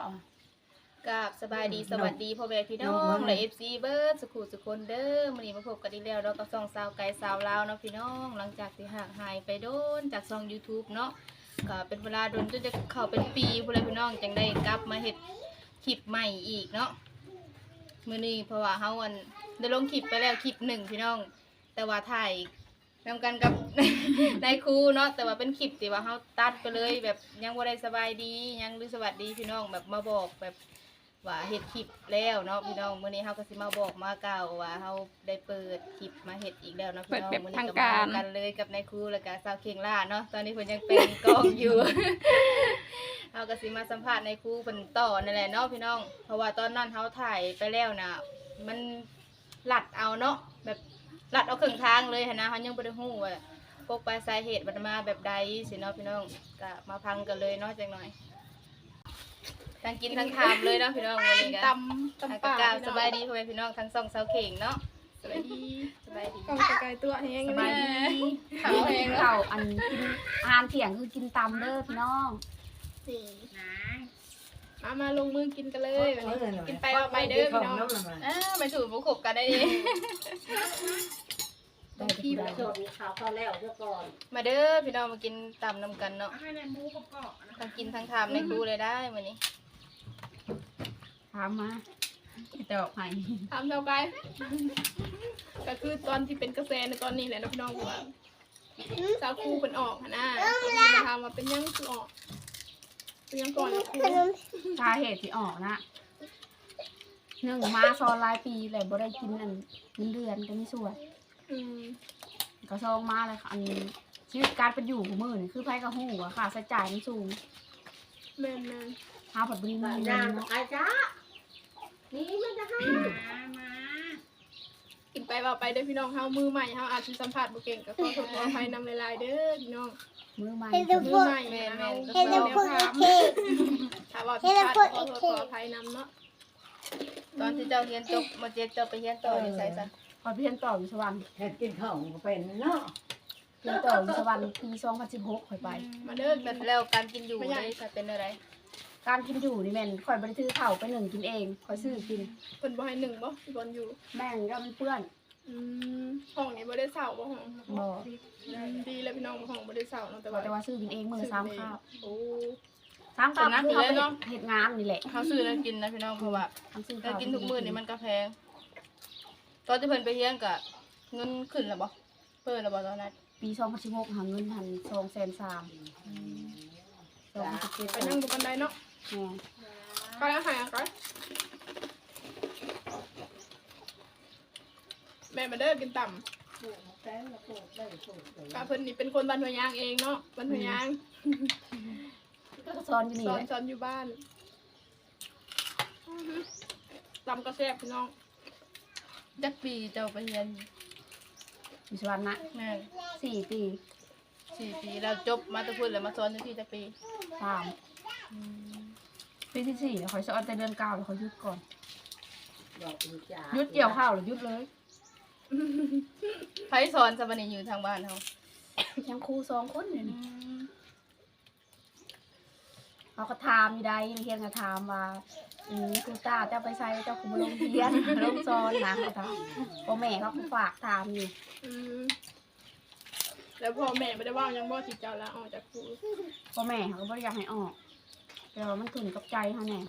เอากับสบายดีสวัสดีพ่อแม่พี่น้องและ FC เบิร์ดสุขุสุคนเด้อมื้อนี้มาพบกันอีกแล้วเรากับซองสาวไก่สาวลาวเนาะพี่น้อง หลังจากที่ห่างหายไปโดนจากซอง YouTube เนาะก็เป็นเวลาโดนจนจะเข้าเป็นปีพุ่นเลยพี่น้องจังได้กลับมาเฮ็ดคลิปใหม่อีกเนาะมื้อนี้เพราะว่าเฮาอันได้ลงคลิปไปแล้วคลิปหนึ่งพี่น้อง แต่ว่าถ่าย นำกันกับ นายครูเนาะแต่ว่าเป็นคลิปที่ว่าเฮาตัดไปเลยแบบยังบ่ได้สบายดียังหรือสวัสดีพี่น้องแบบมาบอกแบบว่าเฮ็ดคลิปแล้วเนาะพี่น้องมื้อนี้เฮาก็สิมาบอกมากล่าวว่าเฮาได้เปิดคลิปมาเฮ็ดอีกแล้วเนาะพี่น้องเปิดแบบมื้อนี้ทางก็การมากันเลยกับนายครูแล้วก็สาวเคียงล่าเนาะตอนนี้เพิ่นยังเป็นกล้องอยู่ เฮาก็สิมาสัมภาษณ์นายครูเพิ่นต่อนั่นแหละเนาะพี่น้อง เพราะว่าตอนนั้นเฮาถ่ายไปแล้วน่ะมันหลัดเอาเนาะแบบห ลัดเอาครึ่งทางเลยหั้นนะเฮายังบ่ได้ฮู้ว่าพวกปลายสาเหตุมันมาแบบใดสิเนาะพี่น้องก็มาพังกันเลยเนาะจังหน่อยทั้งกินทั้งทามเลยเนาะพี่น้องวันนี้ก็ตำทางตำป่ากาวสบายดีพ่อแม่พี่น้องทั้งสองสาวเข่งเนาะสบายดีสบายดี กองไกลตัวแห้งสบายดีเขาแห้งข้าวอันกินอาหารเที่ยงคือกินตำเด้อพี่น้องนี่ มามาลงมือกินกันเลยวันนี้กินไปเอาไปเด้อพี่น้องอ่าไปสู่บุกขบกันได้ดีได้ที่ได้สดขาวพอแล้วเดี๋ยวก่อนมาเด้อพี่น้องมากินตำนำกันเนาะให้ในหมูกรอบทั้งกินทั้งทามในครูเลยได้วันนี้ถามมาจะบอกให้ๆทำเท่ากันก็คือตอนที่เป็นกระแสในตอนนี้แหละนะพี่น้องว่าสาวครูเป็นออกหั้นนะมาทำมาเป็นยังคือออก เป็นยังก่อนนะครูสาเหตุที่ออกนะหนึ่งมาซอนหลายปีแหละบ่ได้กินอันเงินเดือนก็มีส่วนอืมก็ซองมาเลยค่ะอันชีวิตการเป็นอยู่ของมือนี่คือไผกับหูอะค่ะใช้จ่ายมันสูงแม่นแม่นหาผัดบริบ้ามีนเงินานงเนาะอาจ้านี่มันจะให้กินไปเอาไปเด้อพี่น้องเฮามือใหม่เฮาอาจจะสัมผัสบ่เก่งก็ขอโทษขออภัยนำหลายๆเด้อพี่น้อง มือใหม่มือใหม่แม่นเฮาแม่นเฮาก็แนเศร้าวทางถ้าว่าผิดพลาดขอโทษขออภัยนำเนาะตอนที่เจ้าเรียนจบมาเจ็ดเจ้าไปเรียนต่ออยู่ไสซะพอเพียนต่ออยู่สวรรค์เห็ดกินข้าวก็เป็นเนาะเพียนต่ออยู่สวรรค์ปี2016ค่อยไป มาเด้อแบแบบบแล้วการกินอยู่ได้จะเป็นอะไรการกินอยู่นี่แม่นข่อยบ่ได้ซื้อข้าวไปหนึ่งกินเองข่อยซื้อกินเพิ่นบ่ให้หนึ่งบ่บอลอยู่แม่งก็มันเปื้อน อืมห้องนี้บ่ได้เสาบ่ห้องบ่ดีแล้วพี่น้องห้องบ่ได้เสาเนาะแต่ว่าแต่ว่าซื้อกินเองมื้อละสามข้าวโอ้ สามข้าวคือเขาไปเฮ็ดเฮ็ดงานนี่แหละเขาซื้อแล้วกินนะพี่น้องเพราะว่าทั้งซื้อถ้าข้าวกินทุกมื้อนี่มันก็แพง ตอนที่เพิ่นไปเรียนก็เงินขึ้นแล้วบ่เพิ่นแล้วบ่ตอนนั้นปี2016หาเงินหัน2,300 2,700ไปนั่งดูกันได้เนาะแม่ก็แล้วหายก่อน แม่มาเด้อกินต่ำปลูกแป้งแล้วปลูกได้ปลูกเลยป้าเพิ่นนี่เป็นคนบ้านหัวยางเองเนาะบ้านหัวยางก็สอนอยู่นี่สอแหนละสอนอยู่บ้านตำกระแซ่บพี่น้องจักปีเจ้าไปเรียนอยู่สวรรค์นะแม่นสี่ปีสี่ปีแล้วจบมาแตะพุ่นแล้วมาสอนอยู่ที่จักปีสามปีที่สี่แล้วข่อยสอนแต่เดือนเก้าแล้วข่อยหยุดก่อนดอกอีจ่าหยุดเกี่ยวข้าวหรือหยุดเลย ไผสอนสบัดนี้อยู่ทางบ้านเฮายังครูสองคนเนี่ยเขาก็ถามอยู่ได้เรียนก็ถามว่าอืมครูตาเจ้าไปใส่เจ้าคุณลงเรียนลงซ้อนนะเขาถามพ่อแม่เขาก็ฝากถามอยู่อืมแล้วพ่อแม่ไม่ได้ว่างยังบ่ติดเจ้าแล้วออกจากครูพ่อแม่เขาก็ไม่ได้อยากให้ออกแต่ว่ามันถึงกับใจเขาแน่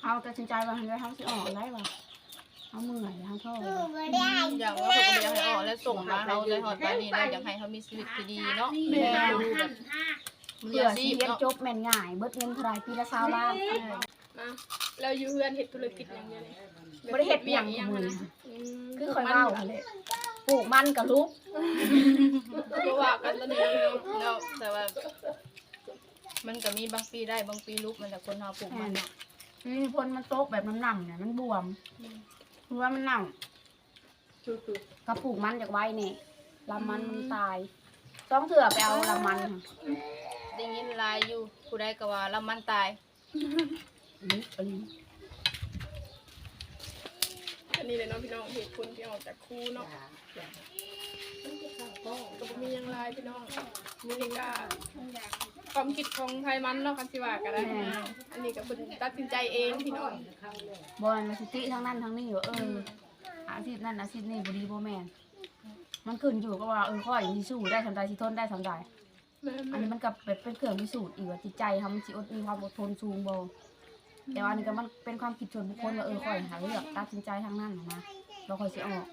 เขาตัดสินใจว่าให้เขาสิออกได้ป่ะ เขาเมื่อยเขาท้ออย่างว่าเพิ่นก็บ่อยากให้ออกแล้วส่งมาเฮาเลยฮอดปานนี้แล้วอยากให้เขามีชีวิตที่ดีเนาะแม่ดูแบบมือเพื่ออาสิชีพเรียนเนาะจบแม่นง่ายเบิดเงินเท่าไหรปีละสาวล้านมาเราอยู่เพื่อนเฮ็ดธุรกิจอย่างเดียวเลยบ่ได้เฮ็ดหยังอกัย่าบงมือนะคือคอยเว้าหั่นแหละปลูกมันกับลูกก็ว่ากันตอนนี้พี่น้องเนาะแต่ว่า มันก็มีบางปีได้บางปีลุกมันแต่คนเฮาปลูกมันเนาะนี่พลมันโตกแบบน้ำหนำเนี่ยมันบวม คือว่ามันหนำกระปลูกมันจากไว้เนี่ยลำมันมันตายต้องเถื่อไปเอาลำมันค่ะได้ยินหลายอยู่ผู้ใดก็ว่าลำมันตายนี่อันนี้อันนี้เลยเนาะพี่น้องเหตุผลที่ออกจากครูเนาะจ่าก็บ่มีหยังหลายพี่น้องมีเด็กกา ความคิดของไทยมันเนาะคันสิว่าก็ได้ อันนี้ก็เพิ่นตัดสินใจเองพี่น้องบอลมาสิติทั้งนั้นทั้งนี้อยู่เอออาชีพนั่นอาชีพนี้บ่ดีบ่แม่นมันขึ้นอยู่กับว่าเออข้อยสิสู้ได้ทำใดสิทนได้ทำใดแม่อันนี้มันก็แบบเป็นเครื่องพิสูจน์อีกว่าจิตใจเขามันสิอดมีความอดทนสูงบ่แต่ว่าอันนี้ก็มันเป็นความคิดส่วนบุคคลว่าเออข้อยหาเลือกตัดสินใจทางนั้นน่ะนะเราค่อยสิออก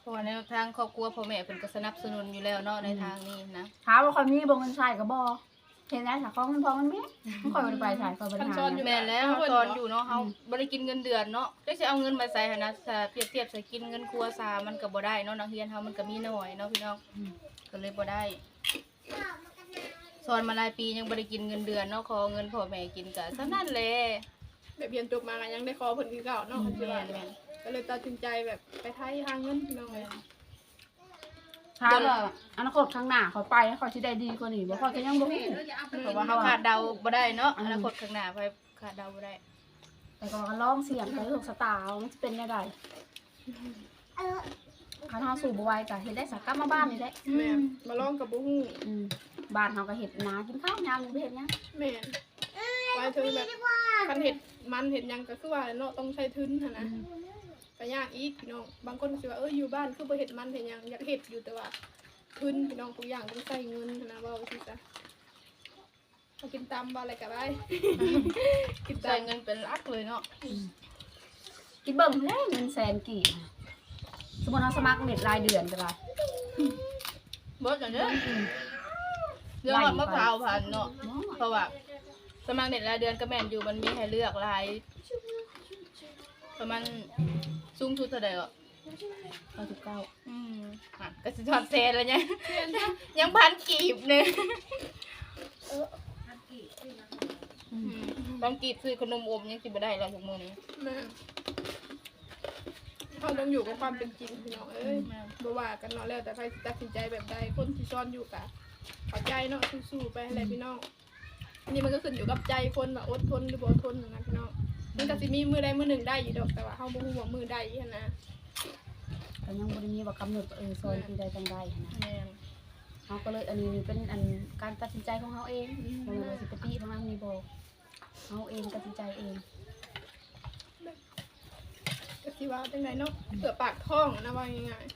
เพราะว่าในทางครอบครัวพ่อแม่เพิ่นก็สนับสนุนอยู่แล้วเนาะในทางนี้นะถามว่าข้อยมีบ่เงินใช้ก็บ่ เห็นได้ถ้าของมันพอมันมีมันค่อยบ่ได้ไปใช้ค่อยบ่ได้หาแม่นแล้วเฮาสอนอยู่เนาะเฮาบ่ได้กินเงินเดือนเนาะจักสิเอาเงินมาใส่หั่นนะถ้าเปรียบเทียบใส่กินเงินครัวซามันก็บ่ได้เนาะนักเรียนเฮามันก็มีน้อยเนาะพี่น้องก็เลยบ่ได้สอนมาหลายปียังบ่ได้กินเงินเดือนเนาะขอเงินพ่อแม่กินก็ซะนั่นแหละ แบบเรียนจบมาก็ยังได้ขอเพิ่นคือเก่าเนาะคันสิแม่ว่านแม่นก็เลยตัดสินใจแบบไปไทยหาเงินพี่น้องเลย ถามว่าอนาคตข้างหน้าเขาไปเขาสิได้ดีกว่านี้บ่ค่อยก็ยังบ่ฮู้เพราะว่าเฮาคาดเดาบ่ได้เนาะอนาคตข้างหน้าไปคาดเดาบ่ได้แต่ก็ว่าลองเสี่ยงไปลูกสตาร์มันสิเป็นจังไดคันเฮาสู้บ่ไหวก็เฮ็ดได้สักกลับมาบ้านนี่แหละแม่มาลองกับบ่ฮู้อืมบ้านเฮาก็เฮ็ดนากินข้าวยามนี่บ่เฮ็ดหยังแม่น ไว้ถึงแบบคันเห็ดมันเห็ดหยังก็คือว่าเนาะต้องใช้ทุนหั่นนะก็ยากอีกพี่น้องบางคนก็สิว่าเอออยู่บ้านคือบ่เฮ็ดมันเฮ็ดหยังอยากเฮ็ดอยู่แต่ว่าทุนพี่น้องทุกอย่างต้องใช้เงินหั้นนะเว่าสิจ้ะเอากินตามบ่อะไรก็ได้ กินใช้ตามเงินเป็นหลักเลยเนาะคิดเบิ่งแหล้วเงินแสนกี่น่ะสมมุติเราสมัครเน็ตรายเดือนก็ได้บ่จังเด้อเรื่องของมะพร้าวพันธุ์เนาะเนาะเพราะว่า สมัครเน็ตรายเดือนก็แม่นอยู่มันมีให้เลือกหลายประมาณสูงสุดเท่าใดก็99อืมอะก็สิทอดเซนแล้วเนี่ยยังพันกีบหนึงอืมบางกีบซื้อขนมอมยังสิบ่ได้แล้วทุกมื้อนี้แม่เขาต้องอยู่กับความเป็นจริงพี่น้องเอ้ยบ่ว่ากันเนาะแล้วแต่ใครสิตัดสินใจแบบใดคนที่ซ้อนอยู่กะเข้าใจเนาะสู้ๆไปอะไรพี่น้อง อันนี้มันก็ขึ้นอยู่กับใจคนว่าอดทนหรือบ่อดทนนะพี่น้องมันก็สิมีมือใดมือหนึ่งได้อยู่ดอกแต่ว่าเฮาบ่ฮู้ว่ามือใดหันนะก็ยังบ่ได้มีว่ากำหนดว่าเออซอยที่ใดจังใดหั้นนะแม่นเฮาก็เลยอันนี้เป็นอันการตัดสินใจของเฮาเองบ่แม่นว่าสิไปติทางนั้นนี่บ่เฮาเองตัดสินใจเอง ก็สิว่าจังไดเนาะเผื่อปากท้องอะนะว่าง่ายๆ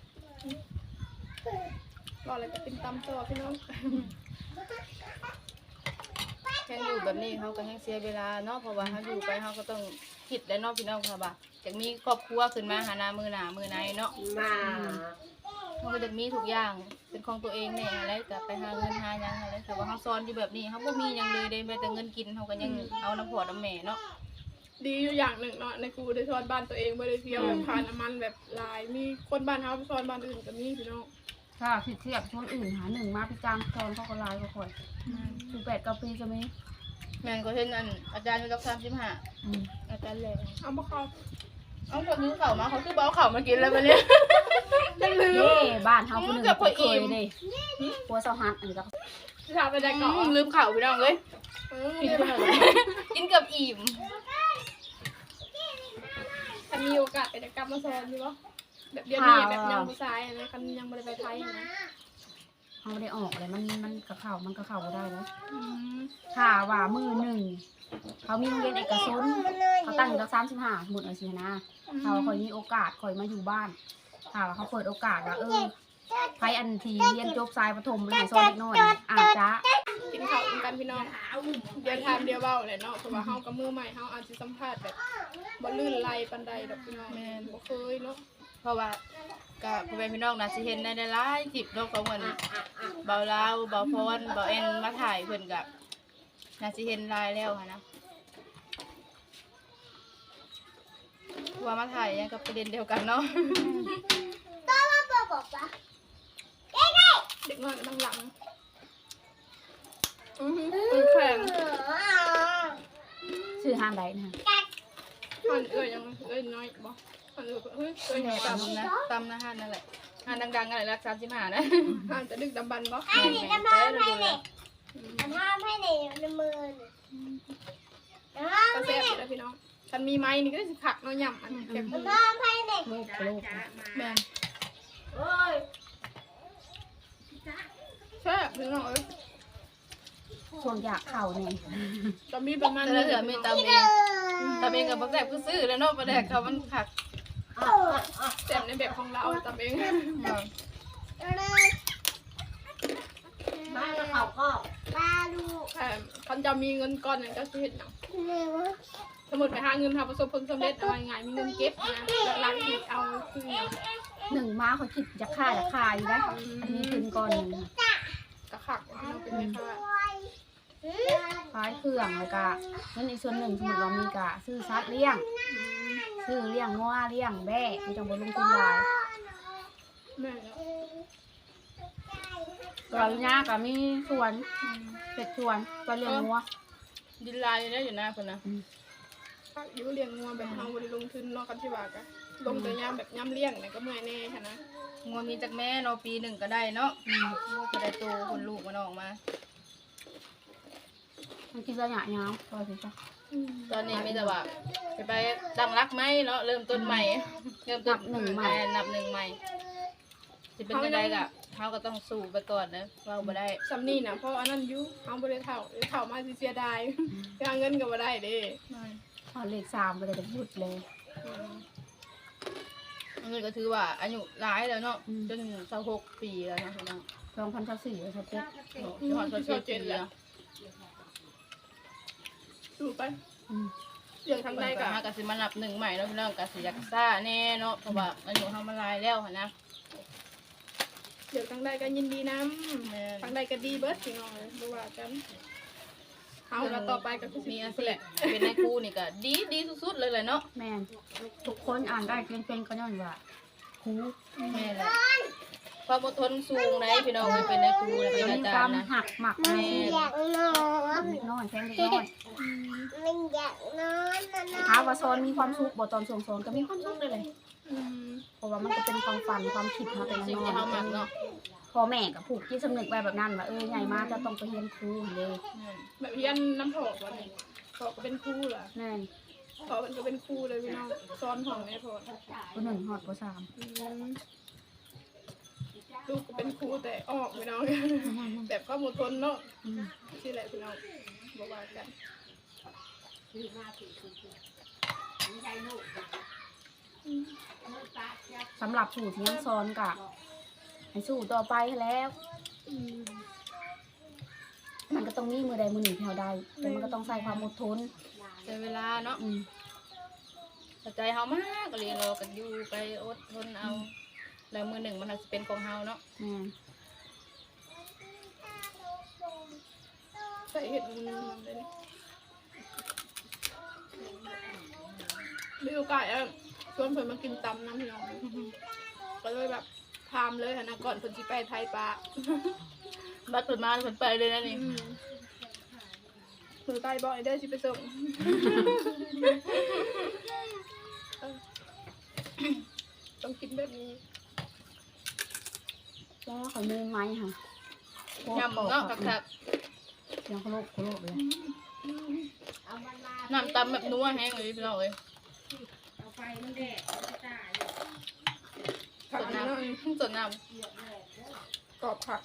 รออะไรก็เป็นตำต่อพี่น้อง แค่อยู่แบบนี้เขาก็แห้งเสียเวลาเนาะเพราะว่าเขาอยู่ไปเขาก็ต้องคิดและเนาะพี่น้องค่ะบ่าอยากมีครอบครัวขึ้นมาหาหนามือหนามือในเนาะมาเขาก็จะมีทุกอย่างเป็นของตัวเองแน่อะไรก็ไปหาเงินหาหยังอะไรแต่ว่าเขาซ้อนอยู่แบบนี้เขาบ่มีหยังเลยได้ไปแต่เงินกินเขาก็ยังเอาน้ำผัวน้ำแม่เนาะดีอยู่อย่างหนึ่งเนาะในครูได้สอนบ้านตัวเองบ่ได้เที่ยวแบบผ่านน้ำมันแบบหลายมีคนบ้านเฮาไปสอนบ้านอื่นก็มีพี่น้อง ถ้าสิเทียบชนอื่นหาหนึ่งมาพิจารณ์ตอนเขาก็หลายกว่าข่อยสิแปด9ปีจะมีแม่นก็เช่นอันอาจารย์อยู่รักสามสิบห้าอืมอาจารย์แหลเอาบ่เข้าเอาคนซื้อเข่าวมาเขาซื้อเบาเข่าวมากินแล้ววันนี้จังลืมเด้บ้านเฮาผู้หนึงกับพ่อเคอิ่ยมเด้ผัวเซาฮัดอันนี้ก็ถามไปได้ก่อนอืมลืมเข่าวพี่น้องเลยเออกินไปเลยกินกับอิ่ม ถ้ามีโอกาสไปจะกลับมาสอนอยู่บ่ แบบเดี๋ยวนี้แบบยังผู้ชายอะนะคันยังบ่ได้ไปไทยอะนะเฮาได้ออกเลยมันมันก็เข้ามันก็เข้าบ่ได้แล้วอืมถ้าว่ามือหนึ่งเขามีโรงเรียนเอกชนเขาตั้งอยู่ตั้งสามสิบห้าหมดเลยสินะถ้าว่าคอยมีโอกาสคอยมาอยู่บ้านถ้าว่าเขาเปิดโอกาสว่าเออใครอันทีเรียนจบสายประถมเลยให้ซอยเล็กน้อยอาจจะกินข้าวกันพี่น้อง เดี๋ยวทามเดียวเว้าเลยเนาะเพราะว่าเฮากับมือใหม่เฮาอาจสิสัมภาษณ์แบบบ่ลื่นไหลปานใดดอกพี่น้องแม่นบ่เคยเนาะ เพราะว่ากับพ่อแม่พี่น้องน่าสิเห็นในหลายๆคลิปเนาะของมันเบาลาวเบาพรเบาแอนมาถ่ายเพิ่นกับน่าสิเห็นหลายแล้วค่ะนะว่ามาถ่ายยังกับประเด็นเดียวกันเนาะเด็กน้อยนั่งหลังอือหือปืนแข็งชื่อห้านใดนะหันเอ้ยยังเอ้ยน้อยบ่หัน เอ้ยเฮ้ยเอ้ยใหญ่ตำนะตำนะฮะนั่นแหละฮานดังๆกันเลยรักสามสิบห้านะหันจะดึกดำบันบ่แม่นๆแต่เราดูแลก็แซ่บอยู่แล้วพี่น้องคันมีไม้นี่ก็ได้สิขักเนาะย่ำอันแคบหมูลูกกับลูกนะแม่นแซ่บพี่น้องเอ้ยช่วงอยากเข่าเนี่ยก็มีประมาณแต่ละเถื่อมีตามเองตามเองกับบักแดกคือซื้อแล้วเนาะบักแดกเขามันขัก แซ่บในแบบของเราตามเองมาแล้วเขาก็แต่คันจะมีเงินก้อนนึงก็สิเฮ็ดหยังสมมติไปหาเงินทำประสบผลสำเร็จอาง่ายๆมีเงินเก็บนะหลังอีกเอาคือหนึ่งมาเขาคิดจะฆ่าจะฆ่าอยู่ได้อันนี้คืนก่อนหนึ่งกะขักพี่น้องเป็นแม่ค้า คล้ายเครื่องแล้วก็เงินอีกส่วนหนึ่งสมมติว่ามีกะซื้อซัดเลี้ยง ซื้อเลี้ยงงัวเลี้ยงแบะมีจังบนลงทุนหลายแม่เนาะเราหน้าก็มีสวนเป็ดสวนก็เลี้ยงงัวดินลายได้อยู่หน้าคนนะพักอยู่เลี้ยงงัวแบบเฮาบ่ได้ลงทุนเนาะกันที่ว่ากะลงแต่ยามแบบยามเลี้ยงนี่ก็เมื่อยแน่ค่ะนะงัวมีจากแม่เนาะปีหนึ่งก็ได้เนาะงัวก็ได้โตคนลูกมันออกมา มันกินระยะยาวพอสิจ้ะตอนนี้มีแต่ว่าจะไปตั้งรักไหมเนาะเริ่มต้นใหม่ เริ่มต้นแม่นับหนึ่งใหม่จะเป็นยังไงกะเขาก็ต้องสู้ไปก่อนนะเราไม่ได้สำนี่นะเพราะอันนั้นอยุเอาบริเท่าเท่ามาสิเสียดายไปหาเงินก็บ่ได้เด้พอเลขสามไปเลยจะหยุดเลยอันนี้ก็ถือว่าอายุหลายแล้วเนาะจนเศร้าหกปีแล้วเนาะพี่น้องสองพันเท่าสี่เลยครับเป็ดที่หอดเขาเชื่อปีแล้ว ดูไปอืมเรื่องทางได้ใดก็ก็หากสิมานับหนึ่งใหม่แล้วพี่น้องก็สิอยากซ่าแน่เนาะเพราะว่าอายุเขามาหลายแล้วหั่นนะเรื่องทางใดก็ยินดีนํแม่นทางใดก็ดีเบิดพี่น้องเลยบ่ว่ากันเอาแล้วต่อไปก็คือสิมีอาชีพเป็นนายครูนี่ก็ดีดีสุดๆเลยเลยเนาะแม่นทุกคนอ่านได้เป็นๆก็ย้อนว่าครูแม่นเลย ความอดทนสูงไหนพี่น้องเลยเป็นนายครูและเป็นมีอาคจาวารมย์นะ หักหมักแม่เล็กน้อยแพงเล็กน้อยหาว่าโซนมีความสุขบ่ตอนส่งโซนก็มีความสุขเลยเลยอืมเพราะว่ามันก็เป็นความฝันความคิดมาเป็นสิ่งน้อที่เขาหมักยเนาะพ่อแม่กับผูกที่สำนึกไว้แบบนั้นว่าเออใหญ่มาจะต้องไปเรียนครูเลยแม่นแบบเรียนน้ำถอกว่านี่ถอกก็เป็นครูล่ะแน่นถอกมันก็เป็นครูเลยพี่น้องสอนห้องแม่ถอกปหนึ่งหอดปสาม อืม ลูกก็เป็นครูแต่ออกพี่น้อง แบบข้อมูลทนเนาะอืมชื่ออะไรพี่น้องบอกว่ากันสำหรับสูตรที่ยังซ้อนกับให้สู้ต่อไปแล้วมันก็ต้องมีมือใดมือหนึ่งแถวใดแต่มันก็ต้องใส่ความอดทนใช้เวลาเนาะอืมเข้าใจเฮามากก็เรียนรอกันอยู่ไปอดทนเอา แล้วมือหนึ่งมันอาจจะเป็นของเฮาเนาะแม่นใส่เห็ดมันเลยนี่มีโอกาสอะชวนเพื่อนมากินตำน้ำพี่น้องก็เลยแบบพามเลยค่ะนะก่อนเพิ่นสิไปไทยปลาบัดเปิดมาเปิดไปเลยนะนี่อืมมือใกล้บ่อยเด้อสิไปส่งเออต้องกินแบบนี้ แล้วเขามีไม้ค่ะโคตรยำเนาะกับคักยังโคโลกโคโลกเลยน้ำตำแบบนัวแห้งเลยพี่น้องเลยผัสกดน้น้ำสดน้ำกรอบผัก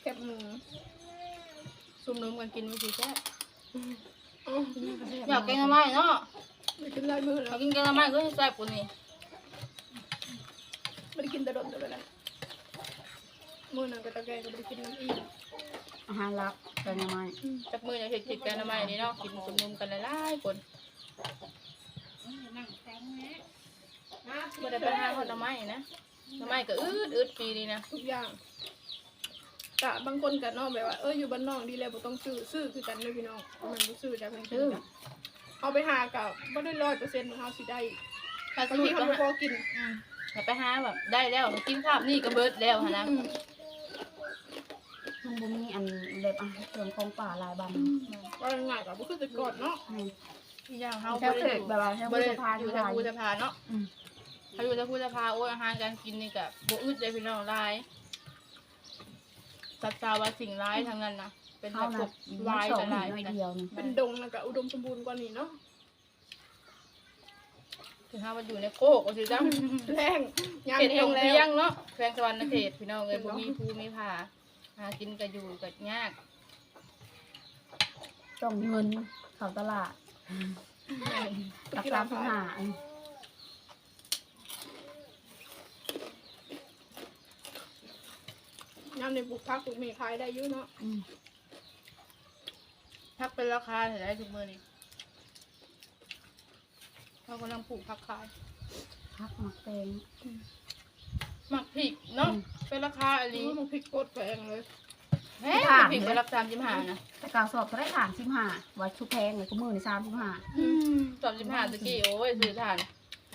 แคบหมูำซุ่มนุ่มกันกินวิธีแซ่บอ๋ออยากกินอะไรเนาะ ไม่กินลายมืออแล้ยาวกกินแกงอะไรก็ให้แซ่บกว่านี้ไม่ได้กินแต่ดมแต่เวลามือนั้นก็ตะแกรงก็ไม่ได้กินน้ำอีกอาหารลับเป็นยังไงจักมืออยากเห็ดกินแกงอะไรนี่เนาะกินซุ่มนุ่มกันหลายๆคนไม่ได้ไปหาคนทำไมนะทำไมก็อืดอืดปีนี้นะทุกอย่างกะบางคนกะนอกแบบว่าเอออยู่บ้านนอกดีแล้วบ่ต้องซื้อซื้อคือกันเลยพี่น้องมันบ่ซื้อได้เพิ่นชื่อ เอาไปหากับบ่ได้ร้อยเปอร์เซ็นต์เฮาสิได้ถ้าบางสูทีตรเฮาก็บ่พอกินอืมอย่าไปหาแบบได้แล้วกินข้าวนี่ก็เบิดแล้วหั่นนะอืมมันบ่มีอันแบบอาหารเครื่องของป่าหลายบันว่าง่ายๆก็บ่คือแต่ก่อนเนาะแม่นที่ย่างเฮาแค่บ่เผ็ได้ดแบบว่าแค่บ่พุทได้ธภาอยู่ที่แต่ไทยภูสภาเนาะอืมถ้าอยู่แต่ภูสภาโอ้ยอาหารการกินนี่ก็บ่อึดเลยพี่น้องหลายสัตว์สาวาสิ่งร้ายทั้งนั้นนะ เป็นแบเท่าบพนั้วนกวายสองจะหลายน่อยนะเดียวนี่เป็นดงแล้วก็อุดมสมบูรณ์กว่านี้เนาะคือเฮามันอยู่ในโคกว่าสิจ้ะแรงยามเขตแห้ตรงงแล้เพียงวเนาะแขวงสวรรณเขตพี่น้องเอ้ยบ่มีภูมีผาหากินก็อยู่ก็ยากต้องเงินเขาตลาดกับสามสิบห้ายามในปลูกพักปลูกเมฆขายได้อยู่เนาะอืม พักเป็นราคาเท่าไหร่ทุกมื้อนี้เรากำลังปลูกผักขายพักหมักแตง หมักพริกเนาะอืม เป็นราคาอันนี่นี้มันพริกโคตรแพงเลยแพงพริกไปรับ35นะแต่กาวสอบก็ได้ฐานสิบห้าวัดชุกแพงเลยก็มือในสามสิบห้า35ตะกี้โอ้ยซื้อทาน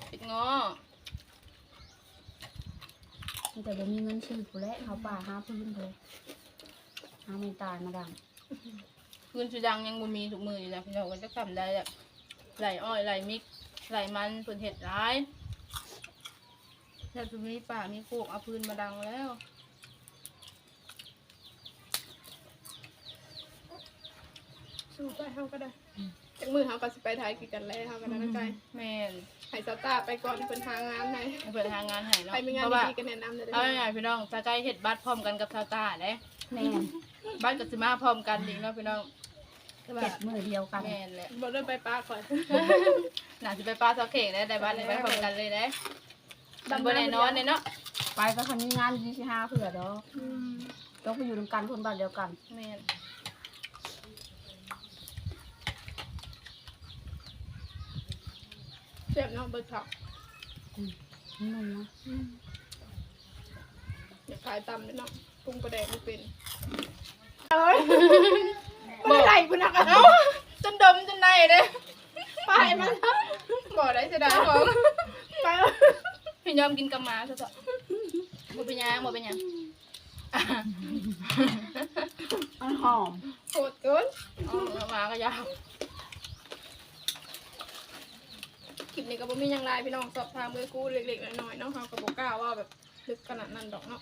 พริกง้อแต่บ่มีเงินซื้อผู้และเขาป่าห้าพื้นเลยห้าไม่ตายมาดัง คืนสุดังยังบ่มีทุกมื้อนี่นะพี่น้องก็จะทำได้แหละไหลอ้อยไหลมิกไหลมันเพิ่นเฮ็ดร้ายแทบจะมีป่ามีโคกเอาพื้นมาดังแล้วสู้ไปเฮาก็ได้จากมือเฮาก็สิไปถ่ายคือกันแล้วเฮาก็ได้นะใจแม่นให้สตาร์ไปก่อนเพิ่นหางานให้ให้เพิ่นหางานให้เนาะใครมีงานเพราะว่าดีๆก็แนะนำเลยเอาง่ายๆพี่น้องตาใจเฮ็ดบัตรพร้อมกันกับชาวตาเด้แม่นบัตรก็สิมาพร้อมกันอีกเนาะพี่น้องแต่ว่า เจ็ดมือเดียวกัน แม่นแหละบ่ได้ไปปลาก่อนน่าสิไปปลาซอเค้กได้ได้บัตรได้ไปพร้อมกันเลยเด้มันบ่แน่นอนเนี่ยเนาะไปก็คันมีงานดีสิห้าเผื่อดอกต้องไปอยู่ด้วยกันคนบ้านเดียวกันแม่นเจ็บเนาะเบิดผักนี่นึงนะอย่าขายตำเลยเนาะปรุงประแดกไม่เป็นเอ้ยบ่ได้ พุ่นน่ะเอ้าจนดมจนได้เด้ไปมันบ่ได้เสียดายของไปแล้วพี่ยอมกินกับหมาซะเถอะบ่เป็นหยังบ่เป็นหยังมันหอมโหดเกินเอาหมาก็ยาวคลิปนี้ก็บ่มีหยังหลายพี่น้องสอบถามเลยกูเล็กๆน้อยๆเนาะเฮาก็บ่กล้าว่าแบบลึกขนาดนั้นดอกเนาะ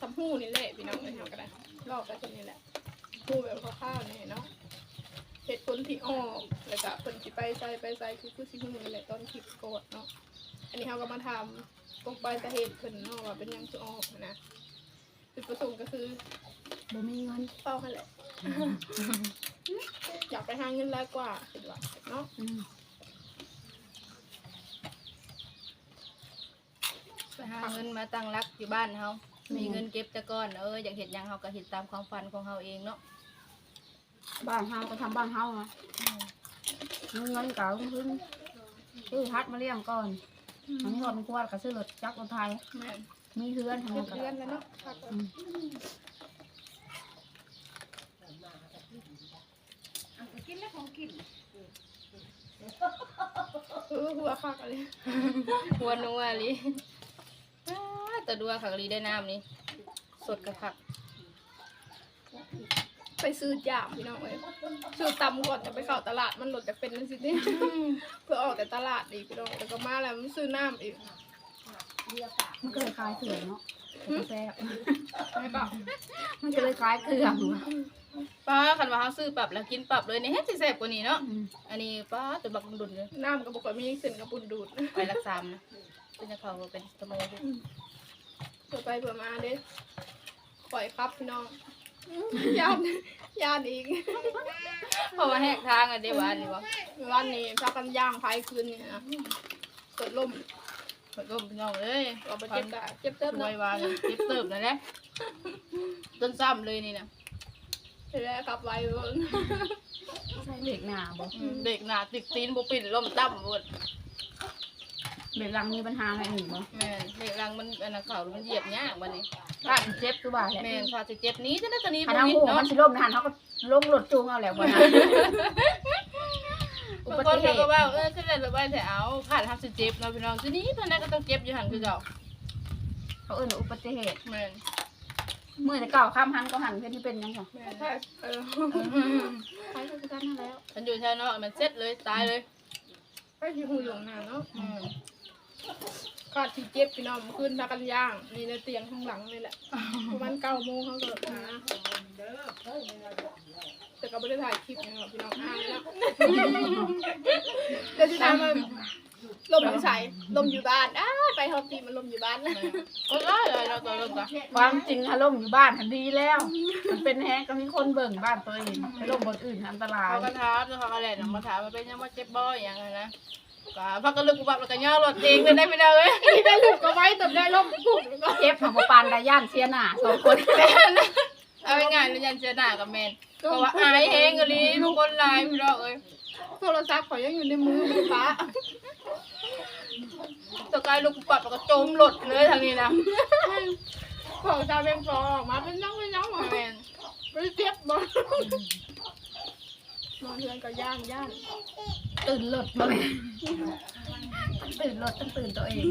ทำหู้นี่แหละพี่น้องเอ้ยเฮาก็ได้ลอกกันตัวนี้แหละ หู้แบบคร่าวๆนี่เนาะเหตุผลที่ออกแล้วก็เพิ่นสิไปใส่ไปใส่คือคือสิฮู้นี่แหละตอนคลิปโกดเนาะอันนี้เฮาก็มาทำตกไปสาเหตุเพิ่นเนาะว่าเป็นหยังสิออกนะจุดประสงค์ก็คือบ่มีเงินเป้าให้แหละ อยากไปหาเงินรายกว่าคิดว่าเนาะอืมไปหาเงินมาตั้งรักอยู่บ้านเฮามีเงินเก็บแต่ก่อนเอออยากเฮ็ดหยังเฮาก็เฮ็ดตามความฝันของเฮาเองเนาะ บ้านเฮาก็ทำบ้านเฮาอะมีเงินเก่าขึ้นซื้อฮัดมาเลี้ยงก่อนอันนี้ว่ามันควรก็ซื้อรถจักรรถไทยแม่นมีเฮือนทำเดืงานกันเดือนแล้วเนาะพักอืมเออหัวคักอะไรหัวนัวลิอ้าแต่ดัวขักลีได้น้ำนี่สดกระคัก ไปซื้อจามพี่น้องเอ้ยซื้อตำก่อนจะไปเข้าตลาดมันหลดจะเป็นนั่นสิเนี่ยเพื่อออกแต่ตลาดอีกพี่น้องแล้วก็มาแล้วมันซื้อน้ำอีกมันก็เลยคล้ายเกลือเนาะแต่ก็แซ่บไม่เปล่ามันก็เลยคล้ายเกลือป้าคันว่าเฮาซื้อปรับแล้วกินปรับเลยนี่เฮ็ดสิแซ่บกว่านี้เนาะอืมอันนี้ป้าตัวบักดุนเลยน้ำก็บอกว่ามีเส้นกระปุนดูดไปรักษามนะเป็นจะเขาเป็นสมองเพื่อไปเพื่อมาเด้ปล่อยครับพี่น้อง ยานยานอีกเพราะว่าแหกทางอะเดี๋ยววันนี้บ่วันนี้พากันย่างไฟคืนนี่นะเกิดลมเพิ่นก็พี่น้องเอ้ยเราไปเจ็บกะเจ็บเติบช่เนาะวยว่าเลยเจ็บเติบนั่นแหละต้นซ้ำเลยนี่นะเสร็จแล้วกลับไว้เบิ่งใช่เด็กหนาบอกอืมเด็กหน้าติดตีนบ่ปิ่นล้มตั้มหมด เด็กรังมีปัญหาอะไรหนึ่งบ่แม่นเด็กรังมันอันนั้นเขามันเหยียบยากบัดนี้ถ้าเจ็บคือว่าแหละแม่นถ้าสิเจ็บหนี้จะได้ตอนนี้ถ้าบ่ทางมีหูเนาะมันสิล่มนะหันเขาก็ลงรถจูงเอาแล้วบ่นะอุบางบัคนติเหเขาตุก็ว่าเออขึ้นเลยไปแต่เอาขาดทำสิเจ็บเนาะพี่น้องทีนี้เท่านั้นก็ต้องเจ็บอยู่หันคือเก่าเขาเอิ้นว่าอุบัติเหตุแม่นเมื่อแต่เก่าข้ามหันก็หันเพื่อที่เป็นยังไงแม่นแค่เออใครก็คือกันนั่นแล้วมันอยู่ใช่เนาะมันเซ็ตเลยตายเลยไปที่หูหลงนาเนาะอืม ขาดที่เจ็บพี่น้องขึ้นพากันย่างนี่ในเตียงข้างหลังนี่แหละประมาณเก้าโมงเขาก็หา แต่ก็ไม่ได้ถ่ายคลิปนะครับพี่น้องอ้างแล้วเดี๋ยวที่ทำมาลมอยู่ใส่ลมอยู่บ้านอ้าไปฮอปปี้มันลมอยู่บ้านนะก็ได้เลยเราตัวเราตัวความจริงถ้าล่มอยู่บ้านทันดีแล้ว มันเป็นแฮงก็มีคนเบิ่งบ้านตัวเองไปล่มบนอื่นอันตรายเขาก็ถามเขาก็แหละมาถามมาเป็นยังว่าเจ็บบ่อยอย่างนั้นนะก็พักก็ลึกกูบับแล้วก็ย่อรถเองเลยได้ไม่ได้เลยที่ได้ลูกก็ไว้แต่ได้ลมปุ๊บแล้วก็เจ็บของปานดาย่านเสียหน้าสองคน เอาง่ายๆเลยยันเจอหน้ากับแมนเพราะว่าอายแฮงกะลีทุกคนลายพี่น้องเอ้ยโทรศัพท์ขอยยังอยู่ในมือมันฟ้าตะกายลูกกูปับแล้วก็จมรถเลยทางนี้นะของชาวเบงฟอออกมาเป็นน้องเป็นน้องแมนไม่เจ็บบ่ นอนเรือนก็ย่านย่านตื่นรถมาเลยตื่นรถต้องตื่นตัวเอง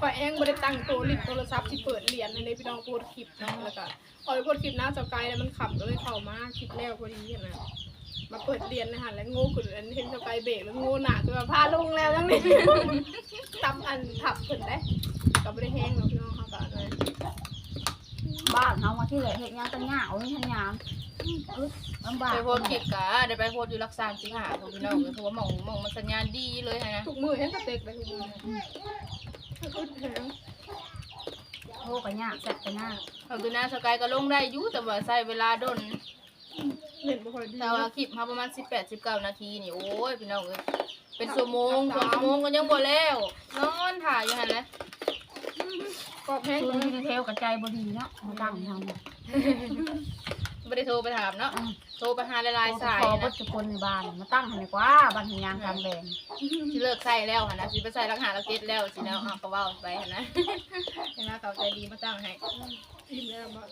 ข่อยเองบ่ได้ตั้งตัวลิดโทรศัพท์ที่เปิดเหรียญในพี่น้องโพสต์คลิปเนาะแล้วก็พอไปโพสต์คลิปหน้าเสาไกลแล้วมันขับก็เลยเข้ามาคลิปแล้วพอดีนะมาเปิดเรียนนะคะแล้วโง่ขึ้นอันเห็นเสาไกลเบรกแล้วโง่หนักคือแบบพาลงแล้วทั้งนี้ตับอันถับขึ้นได้ก็ไม่ได้แห้งหรอกพี่น้องเขาก็เลย บ้านเขามาที่ไหนเห็ดหยางกันหยาเอาไม่ทันยามอึดลำบากไปโพสต์คลิปกะได้ไปโพสต์อยู่รักษาสิงหาของพี่น้องเลยเพราะว่าหมองหมองมันสัญญาณดีเลยนะทุกมือเห็นสเต็กเลยทุกมืออึดแห้งโทรกันยากจัดกันหน้าเอาคือหน้าสกายก็ลงได้อยู่แต่ว่าใช้เวลาดนเห็นบ่ค่อยดีแต่ว่าคลิปมาประมาณ 18 19 นาทีนี่โอ้ยพี่น้องเอ้ยเป็นชั่วโมงสองชั่วโมงก็ยังบ่แล้วนอนถ่ายอยู่หั่นแหละ กรอบแห้งคืเลอยดีเทลกับใจบดีเนาะมาตั้งทำไม่ได้โทรไปถามเนาะโทรไปหาหลายๆสายขอนะบัตรคนในบ้านมาตั้งให้ดีกว่าบ้านเห็นยางกลางแดงที่เลิกใส่แล้วหั่นนะสิไปใส่รักหาลักเก็ตแล้วสิแล้วเอาก็เว้าไปหั่นนะเห็นไหมเขาใจดีมาตั้งให้อิ่มแล้วบ่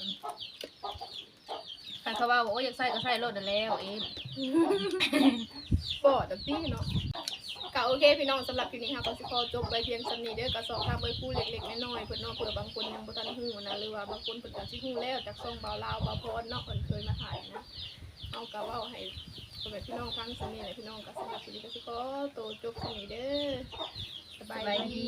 คันเขาว่าบอกว่าอยากใส่ก็ใส่รถนั่นแล้วเอง ปอดแต่ตี้เนาะก็โอเคพี่น้องสำหรับคลิปนี้ค่ะก็สิขอจบไปเพียงสำนี้เด้อก็สอบทางไปผู้เล็กๆน้อยๆเพิ่นเนาะเผื่อบางคนยังบ่ทันฮู้นะหรือว่าบางคนเพิ่นก็สิฮู้แล้วจากช่องเบาลาวเบาพรเนาะเพิ่นเคยมาถ่ายนะเอาก็เว้าให้สำหรับพี่น้องฟังสำนี้แหละพี่น้องก็สำหรับคลิปนี้ก็สิขอตัวจบสำนี้เด้อสบายดี